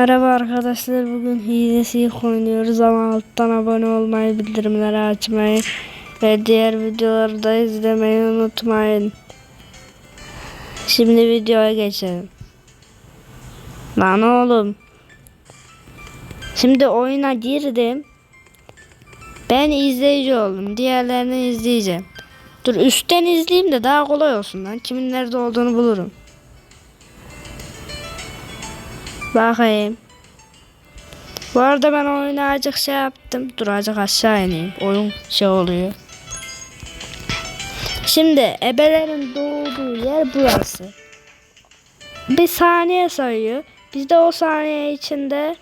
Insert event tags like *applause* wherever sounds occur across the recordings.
Merhaba arkadaşlar bugün hilesi oynuyoruz ama alttan abone olmayı bildirimleri açmayı ve diğer videoları da izlemeyi unutmayın. Şimdi videoya geçelim. Lan oğlum. Şimdi oyuna girdim. Ben izleyici oldum. Diğerlerini izleyeceğim. Dur üstten izleyeyim de daha kolay olsun lan. Kimin nerede olduğunu bulurum. Bakayım. Bu arada ben oyunu azıcık şey yaptım. Dur azıcık aşağı ineyim. Oyun şey oluyor. Şimdi ebelerin doğduğu yer burası. Bir saniye sayıyor. Biz de o saniye içinde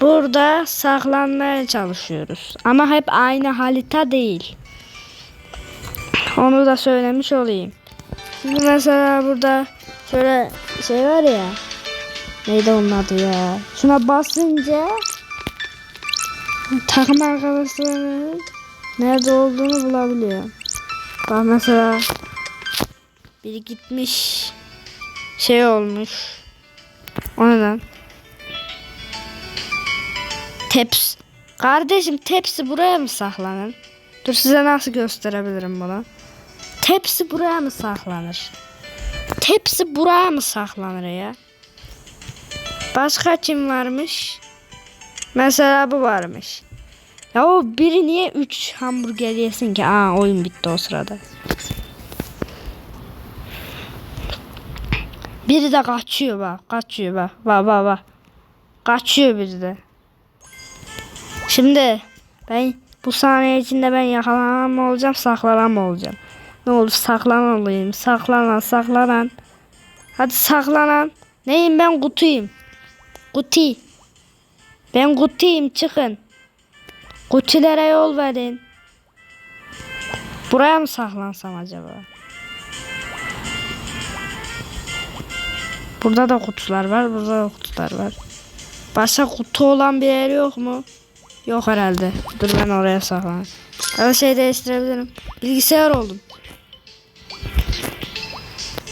burada saklanmaya çalışıyoruz. Ama hep aynı harita değil. Onu da söylemiş olayım. Şimdi mesela burada şöyle şey var ya. Neydi onun adı ya? Şuna basınca takım arkadaşlarının nerede olduğunu bulabiliyor. Bak mesela biri gitmiş şey olmuş. O neden? Teps. Kardeşim tepsi buraya mı saklanır? Dur size nasıl gösterebilirim bunu? Tepsi buraya mı saklanır? Tepsi buraya mı saklanır ya? Başka kim varmış? Mesela bu varmış. Ya o biri niye 3 hamburger yesin ki? Aa oyun bitti o sırada. Biri de kaçıyor bak. Kaçıyor bak. Bak bak bak. Kaçıyor biri de. Şimdi ben bu saniye içinde ben yakalanan mı olacağım saklanan mı olacağım? Ne olur saklanan olayım. Saklanan saklanan. Hadi saklanan. Neyim ben kutuyum. Kuti. Ben kutuyum çıkın. Kutilere yol verin. Buraya mı saklansam acaba? Burada da kutular var. Burada da kutular var. Başka kutu olan bir yer yok mu? Yok herhalde. Dur ben oraya saklanayım. Da şey değiştirebilirim. Bilgisayar oldum.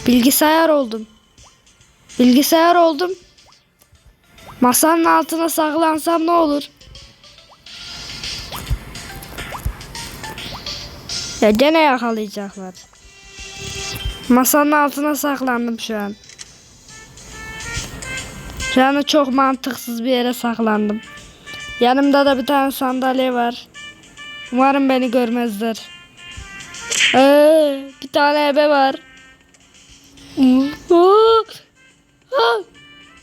Bilgisayar oldum. Bilgisayar oldum. Masanın altına saklansam ne olur? Ya gene yakalayacaklar. Masanın altına saklandım şu an. Şu anda çok mantıksız bir yere saklandım. Yanımda da bir tane sandalye var. Umarım beni görmezler. Ee, bir tane ebe var.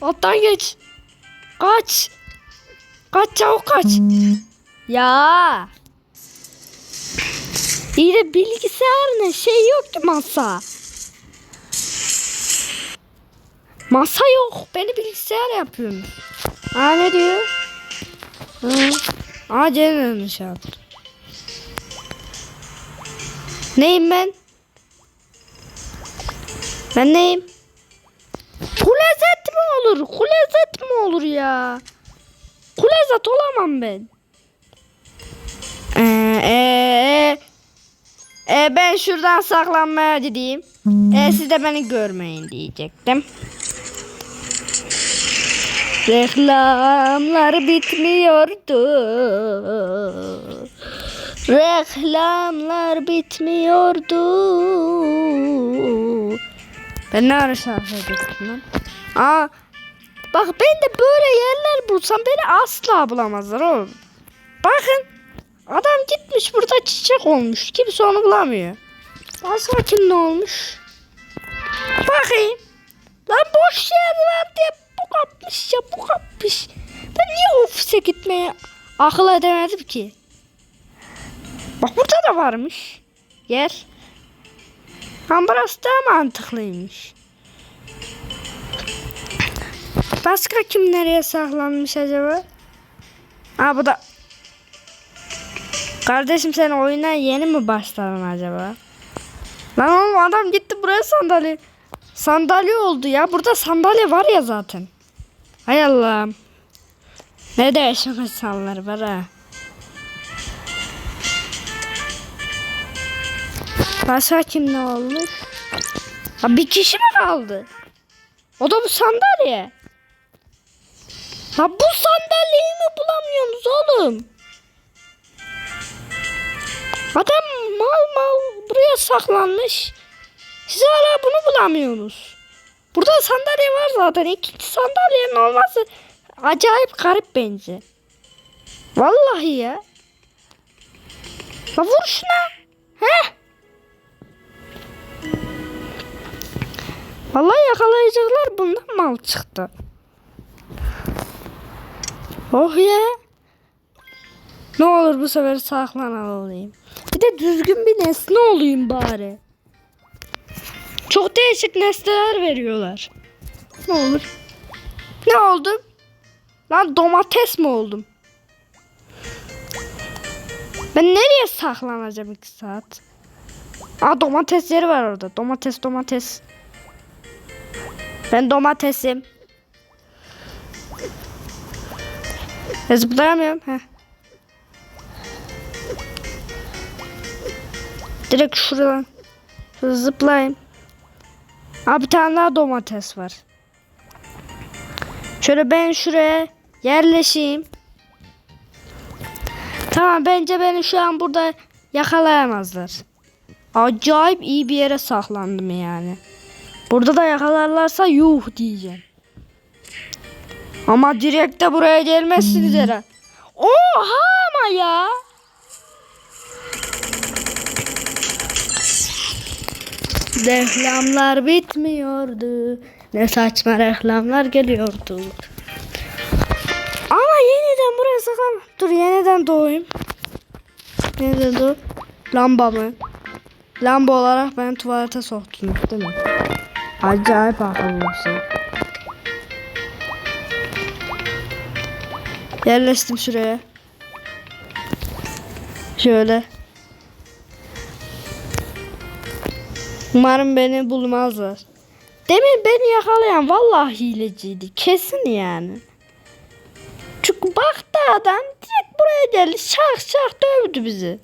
Alttan geç. Kaç. Kaç çabuk kaç. Ya. İyi de bilgisayar ne? Şey yok ki masa. Masa yok. Beni bilgisayar yapıyorsun. Aa ne diyor? Hı. Aa şey yaptı. Neyim ben? Ben neyim? Kulezet mi olur? Kulezet mi olur ya? Kulezet olamam ben. Ee, ee, ee, ben şuradan saklanmaya gideyim. Ee, siz de beni görmeyin diyecektim. Reklamlar bitmiyordu. Reklamlar bitmiyordu. Ben ne ara edecektim lan? Aa, bak ben de böyle yerler bulsam beni asla bulamazlar oğlum. Bakın adam gitmiş burada çiçek olmuş. Kimse onu bulamıyor. Kim ne olmuş? Bakayım. Lan boş yer var diye bu kapmış ya bu kapmış. Ben niye ofise gitmeye akıl edemedim ki? Bak burada da varmış. Yer. Ama burası daha mantıklıymış. Başka kim nereye saklanmış acaba? Ha bu da. Kardeşim sen oyuna yeni mi başladın acaba? Lan oğlum adam gitti buraya sandalye. Sandalye oldu ya. Burada sandalye var ya zaten. Hay Allah'ım. Ne değişik insanlar var ha. Başka kim ne olmuş? Ha, bir kişi mi kaldı? O da bu sandalye. Ha bu sandalyeyi mi bulamıyorsunuz oğlum? Adam mal mal buraya saklanmış. Siz hala bunu bulamıyorsunuz. Burada sandalye var zaten. İkinci sandalyenin olması acayip garip bence. Vallahi ya. La vur şuna. Heh. Vallahi yakalayacaklar bundan mal çıktı. Oh ya. Ne olur bu sefer saklanalım. Bir de düzgün bir nesne olayım bari. Çok değişik nesneler veriyorlar. Ne olur. Ne oldum? Lan domates mi oldum? Ben nereye saklanacağım iki saat? Aa domates yeri var orada. Domates domates. Ben domatesim. Ya zıplayamıyorum. Heh. Direkt şuradan. Şurada zıplayayım. Aa bir tane daha domates var. Şöyle ben şuraya yerleşeyim. Tamam bence beni şu an burada yakalayamazlar. Acayip iyi bir yere saklandım yani. Burada da yakalarlarsa yuh diyeceğim. Ama direkt de buraya gelmezsiniz herhalde. Oha ama ya. Reklamlar bitmiyordu. Ne saçma reklamlar geliyordu. Ama yeniden buraya saklan. Dur yeniden doğayım. Yeniden doğ. Lamba mı? Lamba olarak ben tuvalete soktum değil mi? Acayip akıllı bir şey. Yerleştim şuraya. Şöyle. Umarım beni bulmazlar. Demin beni yakalayan vallahi hileciydi. Kesin yani. Çünkü baktı adam direkt buraya geldi. Şak şak dövdü bizi.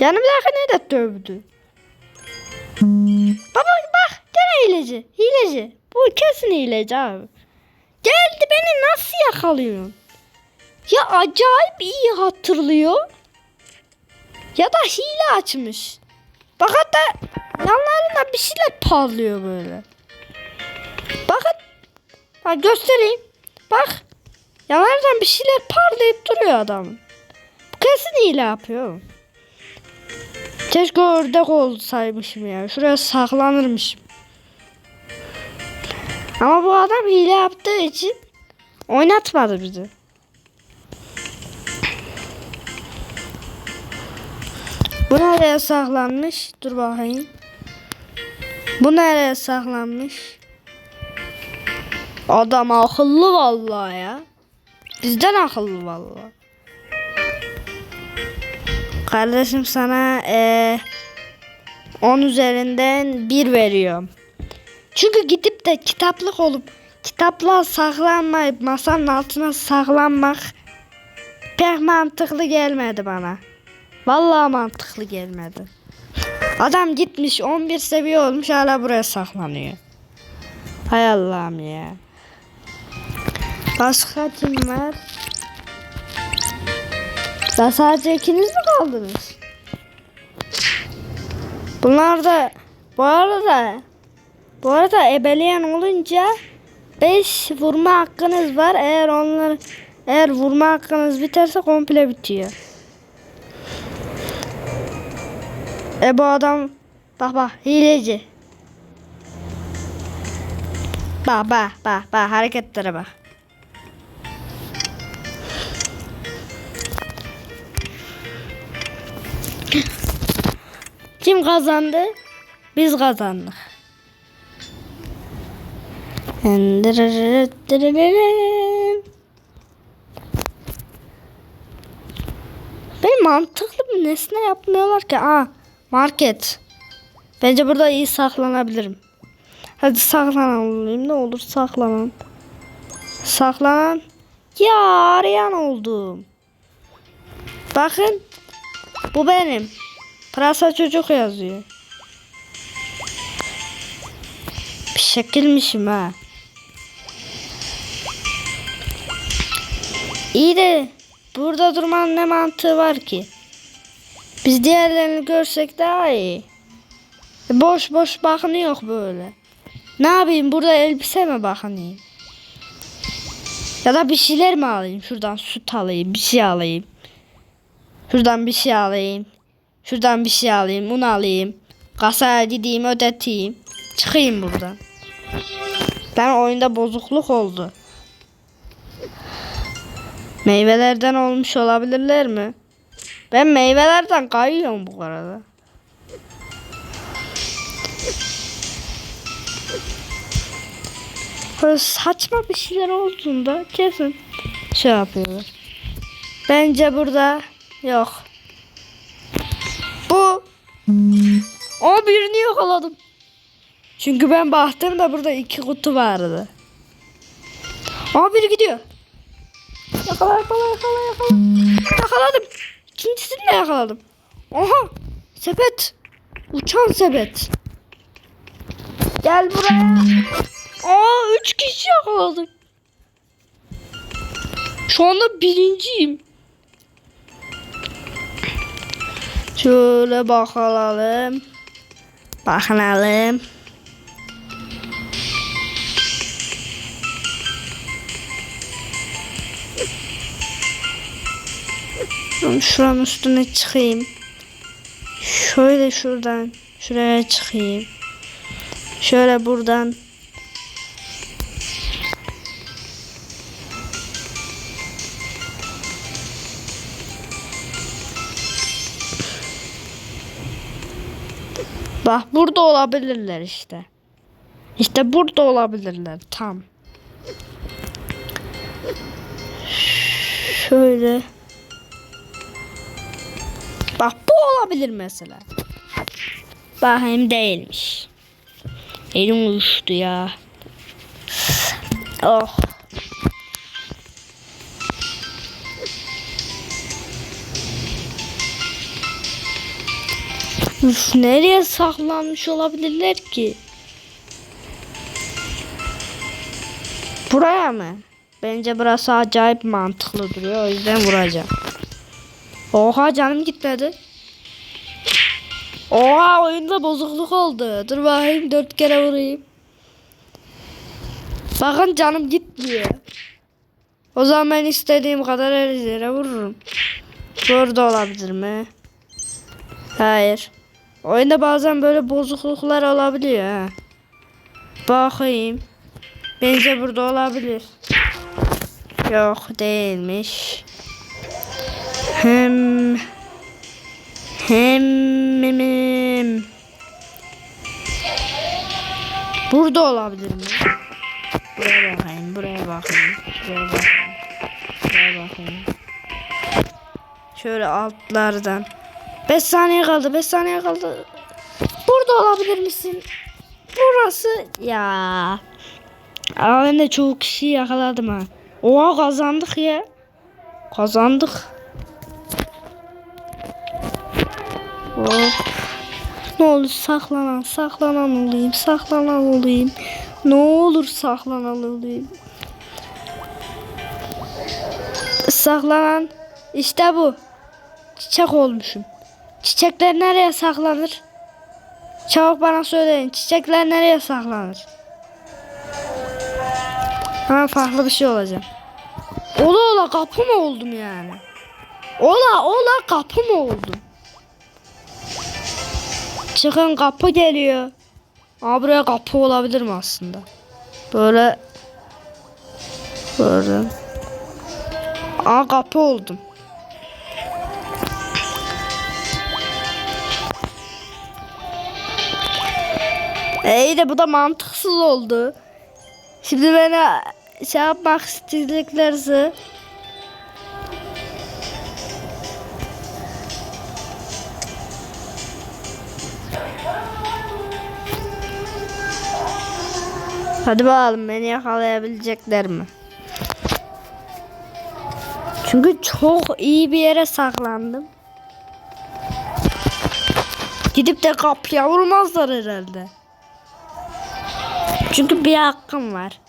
Yanımdaki ne de dövdü. Baba bak gene hileci. Hileci. Bu kesin hileci abi. Geldi beni nasıl yakalıyorsun? Ya acayip iyi hatırlıyor. Ya da hile açmış. Bak hatta yanlarında bir şeyler parlıyor böyle. Bakın. Bak göstereyim. Bak. Yanlardan bir şeyler parlayıp duruyor adamın. Bu kesin hile yapıyor. Keşke ördek olsaymışım ya. Şuraya saklanırmışım. Ama bu adam hile yaptığı için oynatmadı bizi. Bu nereye saklanmış? Dur bakayım. Bu nereye saklanmış? Adam akıllı vallahi ya. Bizden akıllı vallahi. Kardeşim sana eee 10 üzerinden 1 veriyorum. Çünkü gidip de kitaplık olup kitapla saklanmayıp masanın altına saklanmak pek mantıklı gelmedi bana. Vallahi mantıklı gelmedi. Adam gitmiş 11 seviye olmuş hala buraya saklanıyor. Hay Allah'ım ya. Başka kim var? Da sadece ikiniz mi kaldınız? Bunlar da bu arada bu arada ebeleyen olunca 5 vurma hakkınız var. Eğer onlar eğer vurma hakkınız biterse komple bitiyor. E bu adam bak bak hileci. Bak bak bak bak hareketlere bak. Kim kazandı? Biz kazandık. Ben mantıklı bir nesne yapmıyorlar ki. Aa, market. Bence burada iyi saklanabilirim. Hadi saklanalım. Ne olur saklanalım. Saklanan. Ya arayan oldum. Bakın. Bu benim. Pırasa çocuk yazıyor. Bir şekilmişim ha. İyi de burada durmanın ne mantığı var ki? Biz diğerlerini görsek daha iyi. Boş boş bakınıyor böyle. Ne yapayım burada elbise mi bakınayım? Ya da bir şeyler mi alayım? Şuradan süt alayım, bir şey alayım. Şuradan bir şey alayım. Şuradan bir şey alayım, un alayım. Kasaya gideyim, ödeteyim. Çıkayım buradan. Ben oyunda bozukluk oldu. Meyvelerden olmuş olabilirler mi? Ben meyvelerden kayıyorum bu arada. Böyle saçma bir şeyler olduğunda kesin şey yapıyorlar. Bence burada yok. Bu. O birini yakaladım. Çünkü ben baktığımda burada iki kutu vardı. Aa biri gidiyor. Yakala yakala yakala yakala. Yakaladım. İkincisini de yakaladım. Oha. Sepet. Uçan sepet. Gel buraya. Aa üç kişi yakaladım. Şu anda birinciyim. Şöyle bakalım. Bakalım. Ben Şuranın üstüne çıkayım. Şöyle şuradan şuraya çıkayım. Şöyle buradan Bak burada olabilirler işte. İşte burada olabilirler tam. Şöyle. Bak bu olabilir mesela. Bakayım değilmiş. Elim uyuştu ya. Oh. Üf, nereye saklanmış olabilirler ki? Buraya mı? Bence burası acayip mantıklı duruyor. O yüzden vuracağım. Oha canım gitmedi. Oha oyunda bozukluk oldu. Dur bakayım dört kere vurayım. Bakın canım gitmiyor. O zaman ben istediğim kadar her yere vururum. Burada olabilir mi? Hayır. Oyunda bazen böyle bozukluklar olabiliyor ha. Bakayım. Bence burada olabilir. Yok değilmiş. Hem hem hem Burada olabilir mi? Buraya bakayım, buraya bakayım, buraya bakayım, buraya bakayım. Şöyle altlardan. 5 saniye kaldı, 5 saniye kaldı. Burada olabilir misin? Burası ya. Ama ben de çoğu kişiyi yakaladım ha. Oha kazandık ya. Kazandık. Ne olur saklanan, saklanan olayım, saklanan olayım. Ne olur saklanan olayım. Saklanan işte bu. Çiçek olmuşum. Çiçekler nereye saklanır? Çabuk bana söyleyin. Çiçekler nereye saklanır? Hemen farklı bir şey olacak. Ola ola kapı mı oldum yani? Ola ola kapı mı oldum? Çıkın kapı geliyor. Aa buraya kapı olabilir mi aslında? Böyle böyle. Aa kapı oldum. İyi de bu da mantıksız oldu. Şimdi bana şey yapmak istediklerse Hadi bakalım beni yakalayabilecekler mi? Çünkü çok iyi bir yere saklandım. Gidip de kapıya vurmazlar herhalde. Çünkü bir hakkım var.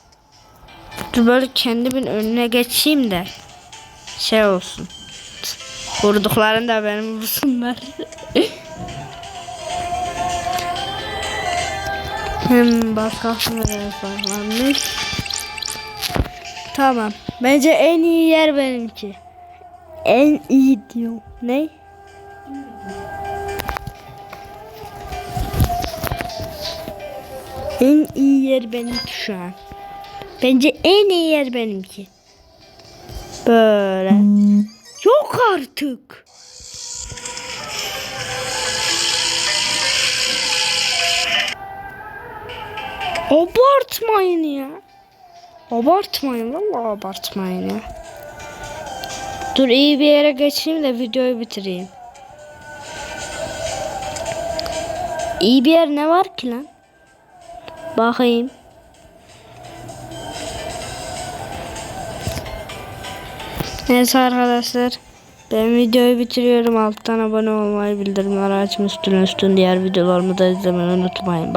Dur böyle kendimin önüne geçeyim de. şey olsun. Vurduklarını da benim vursunlar. *laughs* Hem başkasına saklanmış. Tamam. Bence en iyi yer benimki. En iyi diyor. Ne? En iyi yer benimki şu an. Bence en iyi yer benimki. Böyle. Yok artık. Abartmayın ya. Abartmayın valla abartmayın ya. Dur iyi bir yere geçeyim de videoyu bitireyim. İyi bir yer ne var ki lan? Bakayım. Neyse arkadaşlar. Ben videoyu bitiriyorum. Alttan abone olmayı, bildirimleri açmayı, üstüne üstün diğer videolarımı da izlemeyi unutmayın.